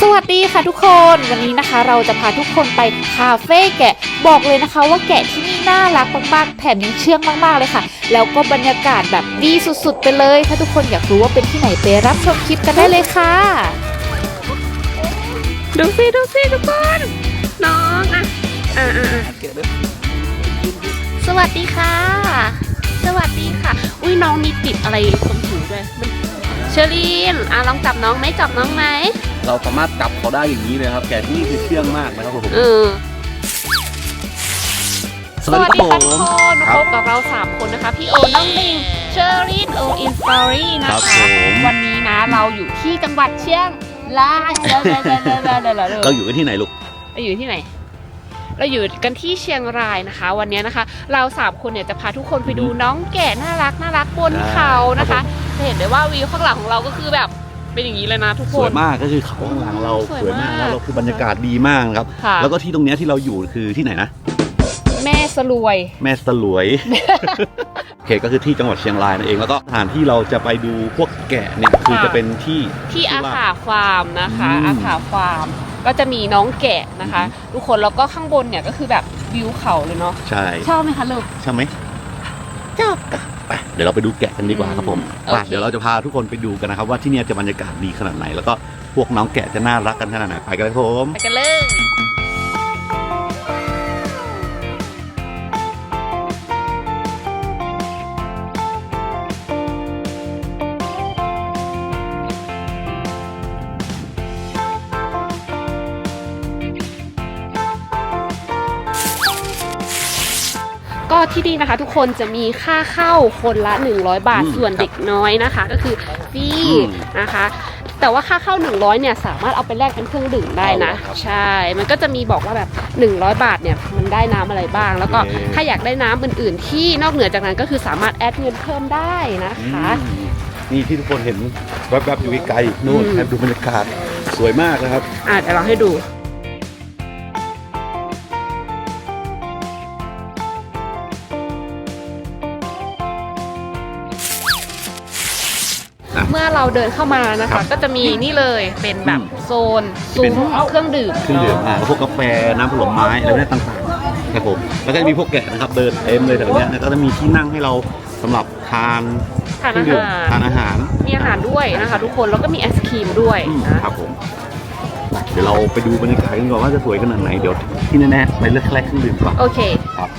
สวัสดีค่ะทุกคนวันนี้นะคะ เราจะพาทุกคนไปคาเฟ่แกะบอกเลยนะคะ ว่าแกะที่นี่น่ารักมากๆแถมยังเชื่องมากๆเลยค่ะ แล้วก็บรรยากาศแบบดีสุดๆ ไปเลย ถ้าทุกคนอยากรู้ว่าเป็นที่ไหนไปรับชมคลิปกันได้เลยค่ะ ดูสิดูสิทุกคนน้องอะอ่าอ่าอ่าสวัสดีค่ะ สวัสดีค่ะ อุ้ยน้องมีติดอะไรตรงหูด้วยมัน เชอรีนอะลองจับน้องไหมจับน้องไหมเราสามารถจับเขาได้อย่างนี้เลยครับ แกะที่นี่คือเชื่องมากนะครับผมเออสวัสดีค่ะทุกคนมาครัพบบกับเรา 3 คนนะคะ พี่โอน้องลิงเชอรีนโออินสตอรี่นะครัคะบผมวันนี้นะเราอยู่ที่จังหวัดเชียงรายเเราอยู่กันที่ไหนลูกเราอยู่ที่ไหน เราอยู่กันที่เชียงรายนะคะ วันนี้นะคะ เราสามคนเนี่ยจะพาทุกคนไปดูน้องแกะน่ารักน่ารักบนเขานะคะ จะเห็นได้ว่าวิวข้างหลังของเราก็คือแบบเป็นอย่างนี้เลยนะทุกสควนยมากก็คือเขาข้างหลังเราสวยสวยมากมากแล้วเราคือบรรยากาศดีมากนะครับ ค่ะ แล้วก็ที่ตรงเนี้ยที่เราอยู่คือที่ไหนนะ แม่สลวย แม่สลวยโอเคก็คือที่จังหวัดเชียงรายนั่นเอง แล้วก็สถานที่เราจะไปดูพวกแกะเนี่ยคือค่ะ จะเป็นที่ ที่อาขาฟาร์มนะคะอืมอาขาฟาร์มก็จะมีน้องแกะนะคะทุกคนแล้วก็ข้างบนเนี่ยก็คือแบบวิวเขาเลยเนาะใช่ชอบไหมคะลูก ใช่ไหม ชอบไป เดี๋ยวเราไปดูแกะกันดีกว่าครับผมอืมไปโอเค เดี๋ยวเราจะพาทุกคนไปดูกันนะครับว่าที่เนี่ยจะบรรยากาศดีขนาดไหน แล้วก็พวกน้องแกะจะน่ารักกันขนาดไหนไปกันเลยครับผม ไปกันเลย ที่นี่นะคะ ทุกคนจะมีค่าเข้าคนละ 100 บาทอืมส่วนครับเด็กน้อยนะคะ ก็คือฟรีอืมนะคะ แต่ว่าค่าเข้า 100เนี่ยสามารถเอาไปแลกเป็นเครื่องดื่มได้นะเอาเหรอครับใช่ มันก็จะมีบอกว่าแบบ 100 บาทเนี่ยมันได้น้ำอะไรบ้าง แล้วก็โอเคถ้าอยากได้น้ำอื่น ๆ ที่นอกเหนือจากนั้นก็คือสามารถแอดเงินเพิ่มได้นะคะอืมนี่ที่ทุกคนเห็นแวบๆอยู่ไกลๆนู่นอืมแอบดูบรรยากาศสวยมากนะครับอะเดี๋ยวเราให้ดู เมื่อเราเดินเข้ามานะครัคะบก็จะมีนี่เลยเป็นแบบอืมโซนซุ้มเครื่องดื่มเครื่องดื่มอ่าพวกกาแฟน้ำผลไม้อะไรพวกนี้ต่างๆครับผมแล้วก็จะมีพวกแกะนะครับเดินเต็มเลยแต่ตรงเนี้ยแล้วก็จะมีที่นั่งให้เราสำหรับทานทานเครื่อาดื่มหารทานอาหารมีอาหารด้วยนะคะ ทุกคนแล้วก็มีไอศครีมด้วยอืมนะครับผมเดี๋ยวเราไปดูบรรยากาศกันก่อนว่าจะสวยขนาดไหนเดี๋ยวที่แน่ๆไปเลือกแรกเครื่องดื่มก่อนโอเค ครับ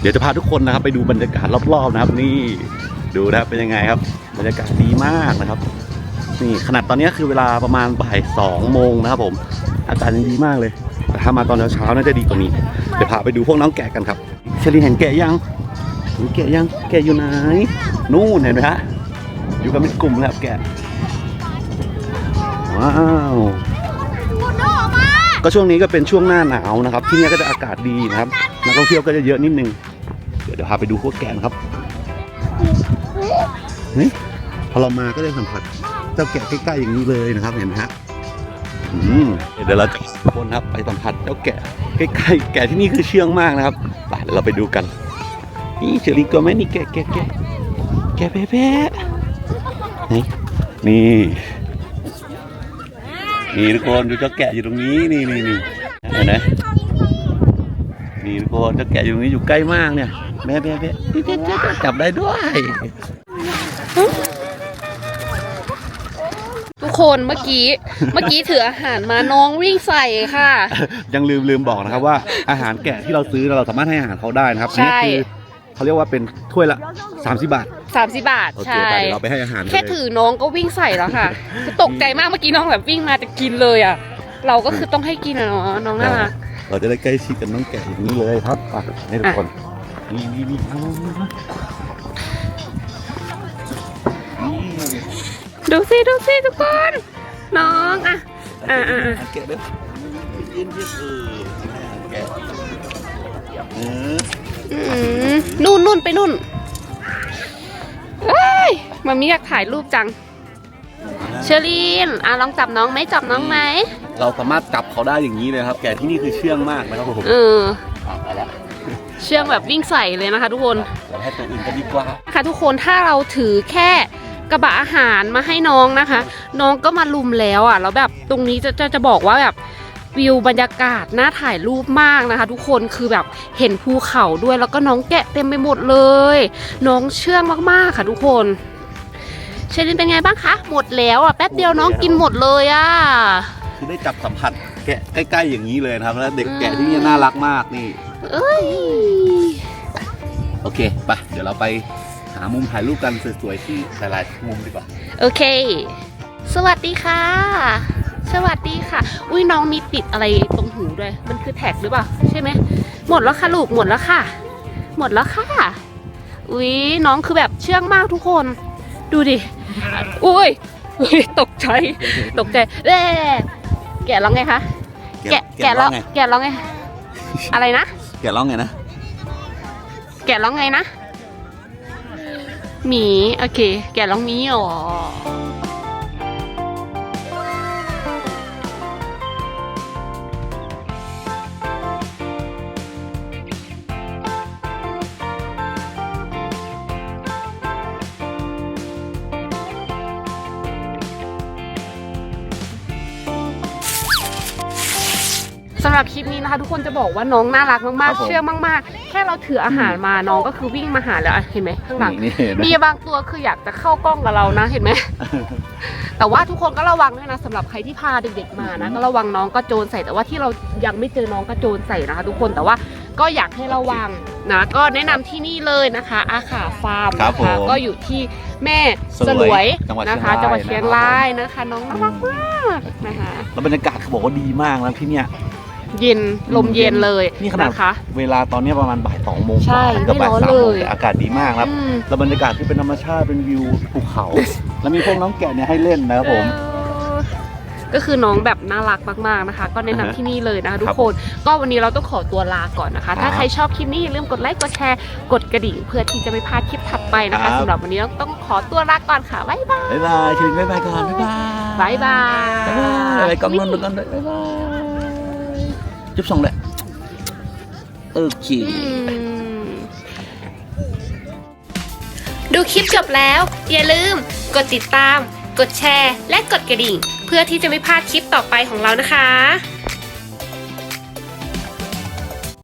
เดี๋ยวจะพาทุกคนนะครับไปดูบรรยากาศรอบๆนะครับ นี่ดูนะครับเป็นยังไงครับ บรรยากาศดีมากนะครับนี่ขนาดตอนนี้คือเวลาประมาณบ่ายสองโมงนะครับ ผมอากาศยังดีมากเลย แต่ถ้ามาตอนเช้าๆน่าจะดีกว่านี้เดี๋ยวพาไปดูพวกน้องแกะกันครับเชลีเห็นแกะยังเห็นแกะยังแกะอยู่ไหนนู่นเห็นไหมฮะอยู่กันเป็นกลุ่มเลยครับแกะว้าวก็ช่วงนี้ก็เป็นช่วงหน้าหนาวนะครับ ที่นี่ก็จะอากาศดีนะครับนักท่องเที่ยวก็จะเยอะนิดนึง เดี๋ยวเดี๋ยวพาไปดูพวกแกะนะครับนี่พอเรามาก็ได้สัมผัสเจ้าแกะใกล้ๆอย่างนี้เลยนะครับเห็นไหมฮะอืมเดี๋ยวเราจะทุกคนครับไปสัมผัสเจ้าแกะใกล้ๆแกะที่นี่คือเชื่องมากนะครับไปเดี๋ยวเราไปดูกัน นี่เชอรี่กลัวไหมนี่แกะแกะแกะแกะแพะๆนี่นี่นี่ทุกคนดูเจ้าแกะอยู่ตรงนี้นี่นี่นี่เห็นไหมนี่ทุกคนเจ้าแกะอยู่ตรงนี้อยู่ใกล้มากเนี่ย แม่แม่แม่จับได้ด้วย ทุกคนเมื่อกี้ เมื่อกี้ถืออาหารมาน้องวิ่งใส่ค่ะ ยังลืมลืมบอกนะครับว่า อาหารแกะที่เราซื้อเราสามารถให้อาหารเขาได้นะครับอันนี้ใช่คือเขาเรียกว่าเป็นถ้วยละ 30 บาท 30 บาทโอเคใช่ไปเดี๋ยวเราไปให้อาหารกันแค่เลยถือน้องก็วิ่งใส่แล้วค่ะคือตกใจมากเมื่อกี้น้องแบบวิ่งมาจะกินเลยอะ เราก็คือต้องให้กินอะเนาะน้องน่ารักเราจะได้ใกล้ชิดกับน้องแกะอย่างนี้เลยครับไปให้ทุกคน นี่นี่นี่เอานี่ดูสิดูสิทุกคน น้องอะอ่าอ่าอ่าแกะเด้อยืนยืนเออแกะเอออืมนู่นนู่นไปนู่นเอ้ยมันมีอยากถ่ายรูปจังอ่เชอรีนอะลองจับน้องไหมจับน้องไหม เราสามารถจับเขาได้อย่างนี้เลยครับ แกะที่นี่คือเชื่องมากนะครับผมเอออะไปแล้ว เชื่องแบบวิ่งใส่เลยนะคะ ทุกคนเราให้ตัวอื่นกันดีกว่านะคะทุกคนถ้าเราถือแค่กระบะอาหารมาให้น้องนะคะ น้องก็มาลุมแล้วอะแล้วแบบตรงนี้จะจะจะบอกว่าแบบวิวบรรยากาศน่าถ่ายรูปมากนะคะ ทุกคนคือแบบเห็นภูเขาด้วยแล้วก็น้องแกะเต็มไปหมดเลย น้องเชื่องมากๆค่ะทุกคนเชลินเป็นไงบ้างคะ หมดแล้วอะแป๊บเดียวน้องกินหมดเลยอะ คือได้จับสัมผัสแกะใกล้ๆอย่างนี้เลยนะครับแล้วเด็กแกะที่นี่น่ารักมากนี่ เอ้ยโอเคไปเดี๋ยวเราไปหามุมถ่ายรูปกันสวยๆที่หลายๆมุมดีกว่า โอเค สวัสดีค่ะ สวัสดีค่ะ อุ้ยน้องมีติดอะไรตรงหูด้วย มันคือแท็กหรือเปล่า ใช่ไหม หมดแล้วค่ะลูก หมดแล้วค่ะ หมดแล้วค่ะ อุ้ยน้องคือแบบเชื่องมากทุกคน ดูดิ อุ้ยอุ้ยตกใจ ตกใจเอ๊แกะร้องไงคะ แกะ แกะร้องไงแกะร้องไง อะไรนะ แกะร้องไงนะ แกะร้องไงนะหมี โอเค แกะร้องหมีอ๋อำหรับคลิปนี้นะคะ ทุกคนจะบอกว่าน้องน่ารักครัมากบๆผมเชื่องมากๆ แค่เราถืออาหารมาน้องก็คือวิ่งมาหาแล้วอะเห็นไหมข้างหลังนี่เห็นไหม มีบางตัวคืออยากจะเข้ากล้องกับเรานะเห็นไหม แต่ว่าทุกคนก็ระวังด้วยนะสำหรับใครที่พาเด็กๆมานะก็ระวังน้องกระโจนใส่แต่ว่าที่เรายังไม่เจอน้องกระโจนใส่นะคะ ทุกคนแต่ว่าก็อยากให้ระวังนะ ก็แนะนำที่นี่เลยนะคะ อาขาฟาร์มครับนะผมคะก็อยู่ที่แม่สสลลววยยจังหวัดนะคะเชียงรายจังหวัดเชียงนะครับรายนะคะ น้องน่ารักมากนะคะ แล้วบรรยากาศเขาบอกว่าดีมากนะที่เนี่ย เย็นลมเย็นเลยนี่ขนาดนะคะ เวลาตอนเนี้ยประมาณบ่ายสองโมงใช่กว่าเกับบ่ายไม่ร้อนสามโมงเลยแต่อากาศดีมากครับอืม แล้วบรรยากาศที่เป็นธรรมชาติเป็นวิวภูเขา แล้วมีพวกน้องแกะเนี่ยให้เล่นนะครับผม เออก็คือน้องแบบน่ารักมากๆนะคะ ก็แนะนำอ่าฮะที่นี่เลยนะคะทุครักบคน ก็วันนี้เราต้องขอตัวลาก่อนนะคะ ถ้าครับใครชอบคลิปนี้อย่าลืมกดไลค์กดแชร์กดกระดิ่งเพื่อที่จะไม่พลาดคลิปถัดไปนะครัคะบ สำหรับวันนี้ต้องขอตัวลาก่อนค่ะบ๊ายบายบ๊ายบายชิลินบ๊ายบายก่อนบ๊ายบายบ๊ายบาย บ๊ายบายอะไรกล้องนนท์กันด้วยบ๊ายบาย จุ๊บสองเลยโอเคดูคลิปจบแล้ว อย่าลืม กดติดตาม กดแชร์ และกดกระดิ่ง เพื่อที่จะไม่พลาดคลิปต่อไปของเรานะคะ